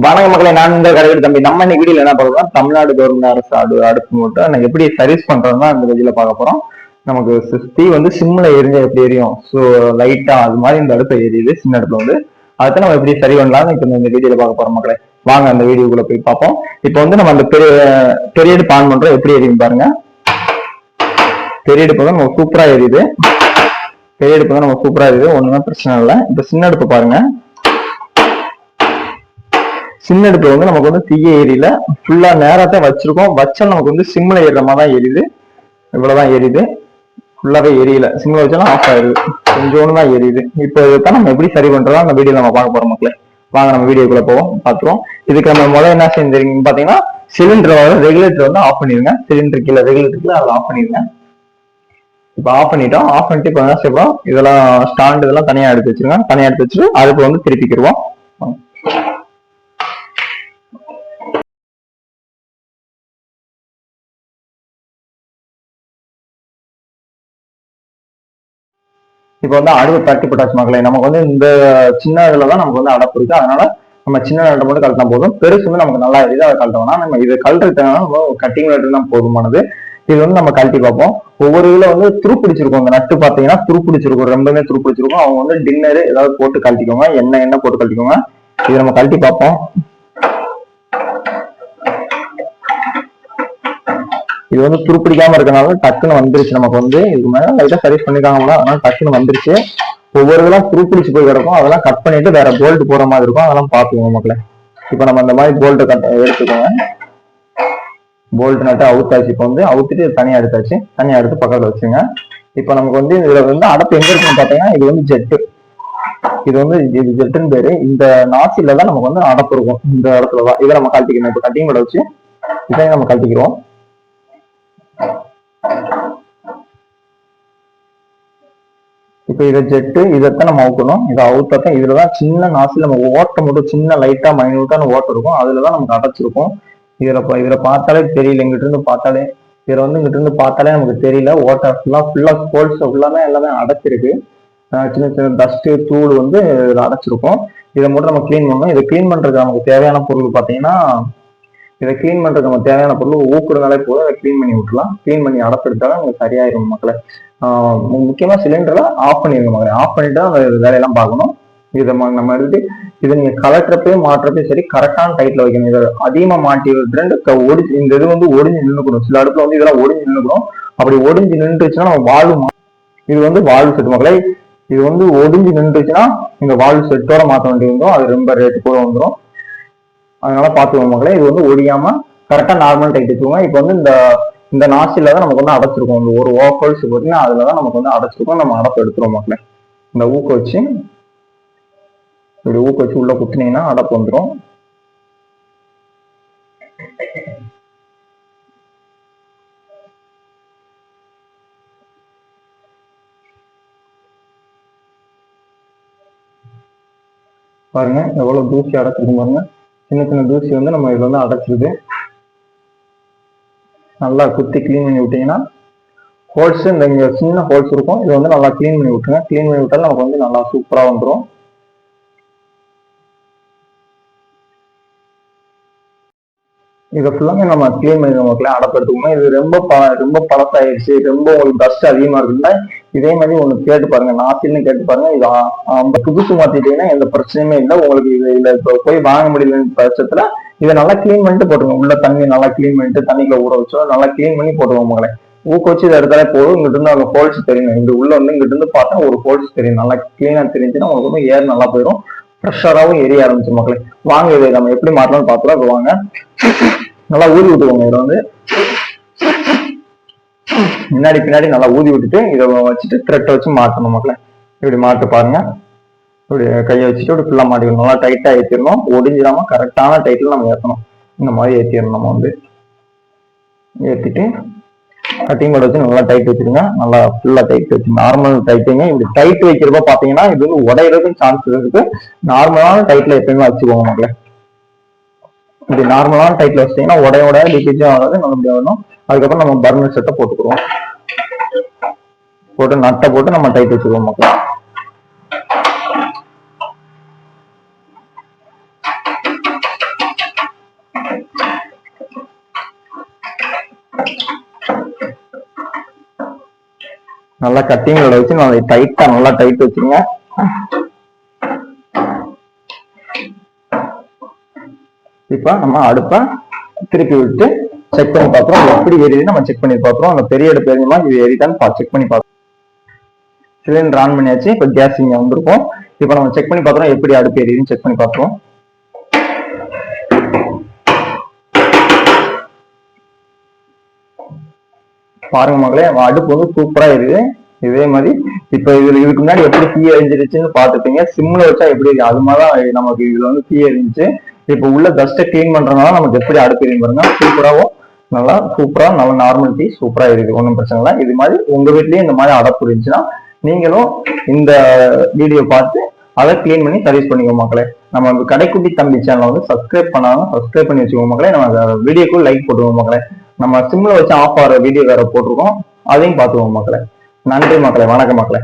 வணக்க மக்களை நான் இந்த கடையில் தம்பி. நம்ம இன்னைக்கு வீடியோ என்ன பார்க்கலாம் தமிழ்நாடு கவர்மெண்ட் அரசு அடு அடுப்பு மட்டும் நான் எப்படி சர்வீஸ் பண்றதுன்னா இந்த வீடியோல பார்க்க போறோம். நமக்கு தீ வந்து சிம்ல எரிஞ்சா எப்படி எரியும்? ஸோ லைட்டா அது மாதிரி இந்த அடுப்பு எரியுது சின்ன அடுப்புல வந்து. அதுக்கு நம்ம எப்படி சரி பண்ணலாம்னு இப்போ இந்த வீடியோல பார்க்க போறோம் மக்களே. வாங்க அந்த வீடியோக்குள்ள போய் பார்ப்போம். இப்போ வந்து நம்ம அந்த பெரிய பெரிய அடுப்பு ஆன் பண்றோம். எப்படி எரியும் பாருங்க. பெரிய அடுப்பு வந்து நம்ம சூப்பரா எரியுது. பெரிய அடுப்பு வந்து நம்ம சூப்பரா எரியுது. ஒண்ணுமே பிரச்சனை இல்லை. இப்போ சின்ன அடுப்பு பாருங்க. சின்ன அடுப்புல வந்து நமக்கு வந்து தீய எரியல ஃபுல்லா நேரத்தை வச்சிருக்கோம். வச்சா நமக்கு வந்து சிம்ல ஏறுற மாதிரி தான் எரியுது இவ்வளவுதான் எரியுது ஃபுல்லாவே எரியல சிம்ல வச்சாலும் ஆஃப் ஆயிருது கொஞ்சோன்னு தான் எரியுது இப்போ இதைத்தான் நம்ம எப்படி சரி பண்றதா அந்த வீடியோ நம்ம பார்க்க போறோம் மக்களே. வாங்க நம்ம வீடியோக்குள்ள போவோம். பார்த்துருவோம். இதுக்கு நம்ம முதல்ல என்ன செஞ்சிருக்கீங்க பாத்தீங்கன்னா சிலிண்டர் ரெகுலேட்டர் வந்து ஆஃப் பண்ணிருங்க. சிலிண்டர் கீழே ரெகுலேட்டர் கீழே அதை ஆஃப் பண்ணிருங்க. இப்போ ஆஃப் பண்ணிட்டோம். ஆஃப் பண்ணிட்டு இப்போ என்ன செய்வோம்? இதெல்லாம் ஸ்டாண்ட் இதெல்லாம் தனியா எடுத்து வச்சிருங்க. தனியா எடுத்து வச்சுட்டு அதுக்கு வந்து திருப்பிக்கிடுவோம் இப்போ வந்து ஆடியோ தட்டி போட்டாச்சு மக்களே. நமக்கு வந்து இந்த சின்ன இதுல தான் நமக்கு வந்து அடப்பு இருக்கு அதனால நம்ம சின்ன நட்டை மட்டும் கழட்டினா போதும். பெருசு வந்து நமக்கு நல்லா இருக்குது அதை கழட்டோம்னா நம்ம இது கழட்டுறதுனால கட்டிங் நட்டு தான் போதுமானது. இது வந்து நம்ம கழட்டி பார்ப்போம். ஒவ்வொரு இதுல வந்து துரு பிடிச்சிருக்கும் இந்த நட்டு பாத்தீங்கன்னா துரு பிடிச்சிருக்கும் ரொம்பவே துரு பிடிச்சிருக்கும் அவங்க வந்து டின்னர் ஏதாவது போட்டு கழட்டிக்கோங்க. எண்ணெய் எண்ணெய் போட்டு கழட்டிக்கோங்க. இதை நம்ம கழட்டி பார்ப்போம். இது வந்து துருப்பிடிக்காம இருக்கனால டக்குன்னு வந்துருச்சு. நமக்கு வந்து இதுக்கு மேலே லைட்டாக சர்வீஸ் பண்ணிருக்காங்களா அதனால டக்குன்னு வந்துருச்சு. ஒவ்வொரு இதெல்லாம் துருப்பிடிச்சு போய் கிடக்கும். அதெல்லாம் கட் பண்ணிட்டு வேற போல்ட் போற மாதிரி இருக்கும். அதெல்லாம் பார்த்துக்கோங்க மக்களை. இப்போ நம்ம அந்த மாதிரி போல்ட்டு கட் எடுத்துக்கோங்க. போல்ட் நட்டு அவுத்தாச்சு. இப்போ வந்து அவுத்துட்டு தனியாக எடுத்தாச்சு. தனியாக எடுத்து பக்கத்தில் வச்சுங்க. இப்போ நமக்கு வந்து இதில் வந்து அடப்பு எங்கே இருக்குன்னு பார்த்தீங்கன்னா இது வந்து ஜெட்டு இது வந்து இது ஜெட்டுன்னு பேரு. இந்த நாசில தான் நமக்கு வந்து அடப்பு இருக்கும். இந்த இடத்துல தான் இதை நம்ம கழட்டிக்கணும். இப்போ கட்டிங் கூட வச்சு இதை நம்ம கழட்டிக்கிறோம். இப்போ இதை ஜெட்டு இதைத்தான் நம்ம அவுக்கணும். இதை அவுத்தாத்தான் இதுல தான் சின்ன நாசில் நம்ம ஓட்ட மட்டும் சின்ன லைட்டா மைனூட்டான ஓட்டம் இருக்கும். அதுல தான் நமக்கு அடைச்சிருக்கும். இதுல பா- இதுல பார்த்தாலே தெரியல. இங்கிட்ட இருந்து பார்த்தாலே இதுல வந்து இங்கிட்ட இருந்து பார்த்தாலே நமக்கு தெரியல. ஓட்டை ஃபுல்லா ஃபுல்லா ஸ்போர்ட்ஸ் ஃபுல்லாமே எல்லாமே அடைச்சிருக்கு. சின்ன சின்ன டஸ்ட் தூள் வந்து இதில் அடைச்சிருக்கும். இதை மட்டும் நம்ம க்ளீன் பண்ணணும். இதை க்ளீன் பண்றதுக்கு நமக்கு தேவையான பொருள் பார்த்தீங்கன்னா இதை க்ளீன் பண்றதுக்கு நம்ம தேவையான பொருள் ஊக்குறதுனாலே போதும். அதை க்ளீன் பண்ணி விட்டுலாம் க்ளீன் பண்ணி அடப்பெடுத்தாலும் உங்களுக்கு சரியாயிரும் மக்களை. முக்கியமாக மு- முக்கியமா ஆஃப் பண்ணிருங்க மக்களை. ஆஃப் பண்ணிட்டு அந்த வேலையெல்லாம் பார்க்கணும். இதை நம்ம நம்ம எடுத்து இதை நீங்க கலட்டுறப்பையும் மாட்டுறப்பையும் சரி கரெக்டான டைட்ல வைக்கணும். இதை அதிகமா மாட்டி ரெண்டு ஒடிஞ்சு இந்த இது வந்து ஒடிஞ்சு நின்றுக்கணும் சில அடுப்பில் வந்து இதெல்லாம் ஒடிஞ்சு நின்றுக்கணும் அப்படி ஒடிஞ்சு நின்றுச்சுன்னா நம்ம வாழ்வு இது வந்து வாழ்வு செட்டு மக்களை. இது வந்து ஒடிஞ்சு நின்றுச்சுன்னா இந்த வாழ்வு செட்டோட மாற்ற வேண்டி வந்துடும் அது ரொம்ப ரேட்டு கூட வந்துடும் அதனால பார்த்துக்கோங்க மக்களே இது வந்து ஒடியாம கரெக்டா நார்மல் டைட் வச்சுக்கோங்க இப்போ வந்து இந்த இந்த நாசில தான் நமக்கு வந்து அடைச்சிருக்கும். இந்த ஒரு ஓக்கல்ஸ் பார்த்தீங்கன்னா அதுல தான் நமக்கு வந்து அடைச்சிருக்கும். நம்ம அடப்பு எடுத்துருவோம் மக்களே. இந்த ஊக்க வச்சு இப்படி ஊக்க வச்சு உள்ள குத்துனீங்கன்னா அடப்பு வந்துடும் பாருங்க எவ்வளவு தூசி அடைச்சிருக்கு பாருங்க. சின்ன சின்ன தூசி வந்து நம்ம இதில் வந்து அடைச்சிருது. நல்லா குத்தி க்ளீன் பண்ணி விட்டீங்கன்னா ஹோல்ஸ் இந்த இங்கே சின்ன ஹோல்ஸ் இருக்கும். இது வந்து நல்லா க்ளீன் பண்ணி விட்டுருங்க. க்ளீன் பண்ணி விட்டாலும் நமக்கு வந்து நல்லா சூப்பராக வந்துடும் இதை ஃபுல்லாமே நம்ம க்ளீன் பண்ணி நமக்கு அடப்படுத்துக்கணும் இது ரொம்ப ப ரொம்ப பழத்தாயிடுச்சு ரொம்ப உங்களுக்கு டஸ்ட் அதிகமா இருக்குன்னா இதே மாதிரி ஒன்று கேட்டு பாருங்க. நாசில்னு கேட்டு பாருங்க. இது ஆ- புதுசு மாத்திட்டீங்கன்னா எந்த பிரச்சனையுமே இல்லை. உங்களுக்கு இது இல்லை இப்போ போய் வாங்க முடியல பட்சத்துல இதை நல்லா க்ளீன் பண்ணிட்டு போட்டுருங்க. உள்ள தண்ணி நல்லா க்ளீன் பண்ணிட்டு தண்ணிக்குள்ள ஊற வச்சோ நல்லா க்ளீன் பண்ணி போட்டுருவோம் உங்களை ஊக்க வச்சு இதை எடுத்தாலே போதும். இங்கிட்ட இருந்து அவங்க ஹோல்ஸ் தெரியும். இந்த உள்ள வந்து இங்கிட்ட இருந்து பார்த்தா ஒரு ஹோல்ஸ் தெரியும். நல்லா க்ளீனாக தெரிஞ்சுன்னா உங்களுக்கு வந்து ஏர் நல்லா போயிடும் ஃப்ரெஷ்ஷராகவும் எரிய ஆரம்பிச்சு மக்களே. வாங்க இதை நம்ம எப்படி மாற்றலாம்னு பார்த்துலாம் வாங்க. நல்லா ஊதி விட்டுக்கோங்க இதை வந்து. முன்னாடி பின்னாடி நல்லா ஊதி விட்டுட்டு இதை வச்சுட்டு த்ரெட்டை வச்சு மாட்டணும் மக்களே. இப்படி மாட்டு பாருங்க. இப்படி கையை வச்சுட்டு இப்படி ஃபுல்லாக மாட்டிக்கணும் நல்லா டைட்டாக ஏற்றிடணும் ஒடிஞ்சிடாம கரெக்டான டைட்டில் நம்ம ஏற்றணும் இந்த மாதிரி ஏற்றிடணும் நம்ம வந்து. ஏற்றிட்டு கட்டிங் வச்சு நல்லா டைட் வச்சிருங்க நல்லா ஃபுல்லாக டைட் வச்சு நார்மல் டைட்டுங்க இப்படி டைட் வைக்கிறப்ப பார்த்தீங்கன்னா இது வந்து உடையிறதுக்கு சான்ஸ் இருக்கு. நார்மலான டைட்டில் எப்பயுமே வச்சுக்கோங்க மக்களை. இப்படி நார்மலான டைட்ல வச்சிங்கன்னா உடைய உடைய லீக்கேஜும் ஆகாது நல்லபடியாக வரும் அதுக்கப்புறம் நம்ம பர்னர் செட்டை போட்டுக்கிறோம் போட்டு நட்டை போட்டு நம்ம டைட் வச்சுக்குவோம் மக்கள். நல்லா கட்டிங்களோட வச்சு நல்லா டைட்டா நல்லா டைட் வச்சுங்க இப்போ நம்ம அடுப்பை திருப்பி விட்டு செக் பண்ணி பார்க்குறோம். எப்படி எரியுது நம்ம செக் பண்ணி பார்க்குறோம். அந்த பெரிய அடுப்பு எரியுமா? இது எரியுதான்னு செக் பண்ணி பார்க்குறோம். சிலிண்டர் ஆன் பண்ணியாச்சு. இப்போ கேஸ் இங்கே வந்திருக்கும். இப்போ நம்ம செக் பண்ணி பார்க்குறோம். எப்படி அடுப்பு எரியுதுன்னு செக் பண்ணி பார்க்குறோம். பாருங்க மகளே அடுப்பு வந்து சூப்பரா இருக்குது. இதே மாதிரி இப்ப இதுல இதுக்கு முன்னாடி எப்படி தீ எரிஞ்சிருச்சுன்னு பாத்துப்பீங்க சிம்ல வச்சா எப்படி இருக்கு அது மாதிரிதான் நமக்கு இதுல வந்து தீ எரிஞ்சிச்சு. இப்ப உள்ள டஸ்ட்டை கிளீன் பண்றதுனால நமக்கு எப்படி அடுப்பு எரியும் பாருங்க சூப்பராவும் நல்லா சூப்பரா நல்லா நார்மல் டீ சூப்பரா இருக்குது. ஒன்றும் பிரச்சனை இல்லை. இது மாதிரி உங்க வீட்லயே இந்த மாதிரி அடப்பு இருந்துச்சுன்னா நீங்களும் இந்த வீடியோ பார்த்து அதை கிளீன் பண்ணி சர்வீஸ் பண்ணிக்கோ மக்களே. நம்ம கடைக்குட்டி தம்பி சேனலை வந்து சப்ஸ்கிரைப் பண்ணாலும் சப்ஸ்கிரைப் பண்ணி வச்சுக்கோங்க மக்களே. நம்ம வீடியோக்கு லைக் போட்டுவோம் மக்களே. நம்ம சிம்ல வச்சு ஆஃப் ஆகிற வீடியோ வேற போட்டிருக்கோம். அதையும் பார்த்துவோம் மக்களே. நன்றி மக்களே. வணக்கம் மக்களே.